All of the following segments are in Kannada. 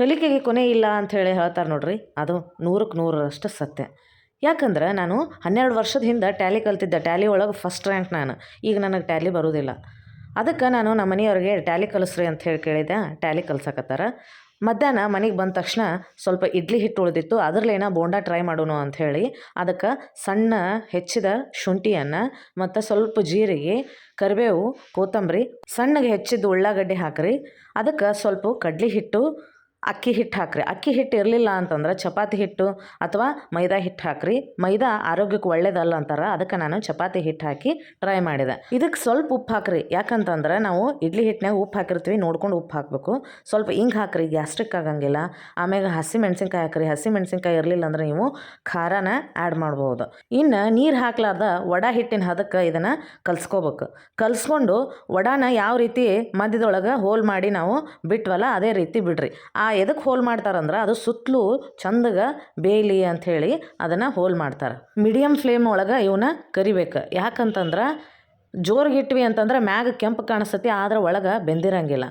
ಕಲಿಕೆಗೆ ಕೊನೆ ಇಲ್ಲ ಅಂತ ಹೇಳಿ ಹೇಳ್ತಾರೆ ನೋಡ್ರಿ, ಅದು ನೂರಕ್ಕೆ ನೂರರಷ್ಟು ಸತ್ಯ. ಯಾಕಂದ್ರೆ ನಾನು ಹನ್ನೆರಡು ವರ್ಷದ ಹಿಂದೆ ಟ್ಯಾಲಿ ಕಲ್ತಿದ್ದೆ, ಟ್ಯಾಲಿ ಒಳಗೆ ಫಸ್ಟ್ ರ್ಯಾಂಕ್ ನಾನು, ಈಗ ನನಗೆ ಟ್ಯಾಲಿ ಬರೋದಿಲ್ಲ. ಅದಕ್ಕೆ ನಾನು ನಮ್ಮ ಮನೆಯವ್ರಿಗೆ ಟ್ಯಾಲಿ ಕಲಿಸ್ರಿ ಅಂತ ಹೇಳಿ ಕೇಳಿದೆ ಟ್ಯಾಲಿ ಕಲ್ಸಕತ್ತಾರ. ಮಧ್ಯಾಹ್ನ ಮನೆಗೆ ಬಂದ ತಕ್ಷಣ ಸ್ವಲ್ಪ ಇಡ್ಲಿ ಹಿಟ್ಟು ಉಳಿದಿತ್ತು ಅದರಲ್ಲೇನ ಬೋಂಡ ಟ್ರೈ ಮಾಡೋಣ ಅಂಥೇಳಿ ಅದಕ್ಕೆ ಸಣ್ಣ ಹೆಚ್ಚಿದ ಶುಂಠಿಯನ್ನು ಮತ್ತು ಸ್ವಲ್ಪ ಜೀರಿಗೆ, ಕರಿಬೇವು, ಕೊತ್ತಂಬರಿ, ಸಣ್ಣಗೆ ಹೆಚ್ಚಿದ ಉಳ್ಳಾಗಡ್ಡೆ ಹಾಕ್ರಿ, ಅದಕ್ಕೆ ಸ್ವಲ್ಪ ಕಡ್ಲಿ ಹಿಟ್ಟು ಅಕ್ಕಿ ಹಿಟ್ಟು ಹಾಕ್ರಿ. ಅಕ್ಕಿ ಹಿಟ್ಟು ಇರಲಿಲ್ಲ ಅಂತಂದ್ರೆ ಚಪಾತಿ ಹಿಟ್ಟು ಅಥವಾ ಮೈದಾ ಹಿಟ್ಟು ಹಾಕ್ರಿ. ಮೈದಾ ಆರೋಗ್ಯಕ್ಕೆ ಒಳ್ಳೇದಲ್ಲ ಅಂತಾರೆ. ಅದಕ್ಕೆ ನಾನು ಚಪಾತಿ ಹಿಟ್ಟು ಹಾಕಿ ಟ್ರೈ ಮಾಡಿದೆ. ಇದಕ್ಕೆ ಸ್ವಲ್ಪ ಉಪ್ಪು ಹಾಕ್ರಿ. ಯಾಕಂತಂದ್ರೆ ನಾವು ಇಡ್ಲಿ ಹಿಟ್ಟಿನಾಗ ಉಪ್ಪು ಹಾಕಿರ್ತೀವಿ, ನೋಡ್ಕೊಂಡು ಉಪ್ಪು ಹಾಕಬೇಕು. ಸ್ವಲ್ಪ ಹಿಂಗೆ ಹಾಕ್ರಿ, ಗ್ಯಾಸ್ಟ್ರಿಕ್ ಆಗಂಗಿಲ್ಲ. ಆಮೇಲೆ ಹಸಿ ಮೆಣಸಿನ್ಕಾಯಿ ಹಾಕ್ರಿ. ಹಸಿ ಮೆಣಸಿನ್ಕಾಯಿ ಇರಲಿಲ್ಲ ಅಂದ್ರೆ ನೀವು ಖಾರನ ಆ್ಯಡ್ ಮಾಡ್ಬೋದು. ಇನ್ನು ನೀರು ಹಾಕ್ಲಾರ್ದ ವಡ ಹಿಟ್ಟಿನ ಹದಕ್ಕೆ ಇದನ್ನು ಕಲ್ಸ್ಕೋಬೇಕು. ಕಲ್ಸ್ಕೊಂಡು ವಡಾನ ಯಾವ ರೀತಿ ಮಧ್ಯದೊಳಗೆ ಹೋಲ್ ಮಾಡಿ ನಾವು ಬಿಟ್ವಲ್ಲ, ಅದೇ ರೀತಿ ಬಿಡ್ರಿ. ಆ ಎದಕ್ಕೆ ಹೋಲ್ ಮಾಡ್ತಾರಂದ್ರೆ ಅದು ಸುತ್ತಲೂ ಚಂದಗೆ ಬೇಯಲಿ ಅಂಥೇಳಿ ಅದನ್ನು ಹೋಲ್ ಮಾಡ್ತಾರೆ. ಮೀಡಿಯಮ್ ಫ್ಲೇಮ್ ಒಳಗೆ ಇವನ್ನ ಕರಿಬೇಕು. ಯಾಕಂತಂದ್ರೆ ಜೋರಿಗೆ ಇಟ್ವಿ ಅಂತಂದ್ರೆ ಮ್ಯಾಗ ಕೆಂಪು ಕಾಣಿಸ್ತತಿ ಆದ್ರೆ ಒಳಗೆ ಬೆಂದಿರಂಗಿಲ್ಲ.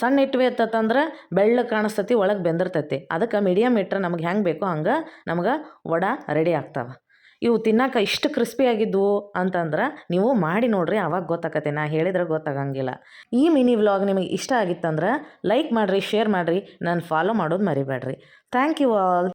ಸಣ್ಣ ಇಟ್ವಿ ಅಂತಂದ್ರೆ ಬೆಳ್ಳಗೆ ಕಾಣಿಸ್ತತಿ ಒಳಗೆ ಬೆಂದಿರ್ತೈತಿ. ಅದಕ್ಕೆ ಮೀಡಿಯಮ್ ಇಟ್ಟರೆ ನಮಗೆ ಹೆಂಗೆ ಬೇಕೋ ಹಂಗೆ ನಮ್ಗೆ ವಡ ರೆಡಿ ಆಗ್ತಾವೆ. ಇವು ತಿನ್ನಕ್ಕೆ ಇಷ್ಟು ಕ್ರಿಸ್ಪಿಯಾಗಿದ್ವು ಅಂತಂದ್ರೆ ನೀವು ಮಾಡಿ ನೋಡ್ರಿ, ಅವಾಗ ಗೊತ್ತಾಕತ್ತೆ. ನಾ ಹೇಳಿದ್ರೆ ಗೊತ್ತಾಗಂಗಿಲ್ಲ. ಈ ಮಿನಿ ವ್ಲಾಗ್ ನಿಮಗೆ ಇಷ್ಟ ಆಗಿತ್ತಂದ್ರೆ ಲೈಕ್ ಮಾಡಿರಿ ಶೇರ್ ಮಾಡಿರಿ, ನಾನು ಫಾಲೋ ಮಾಡೋದು ಮರಿಬೇಡ್ರಿ. Thank you all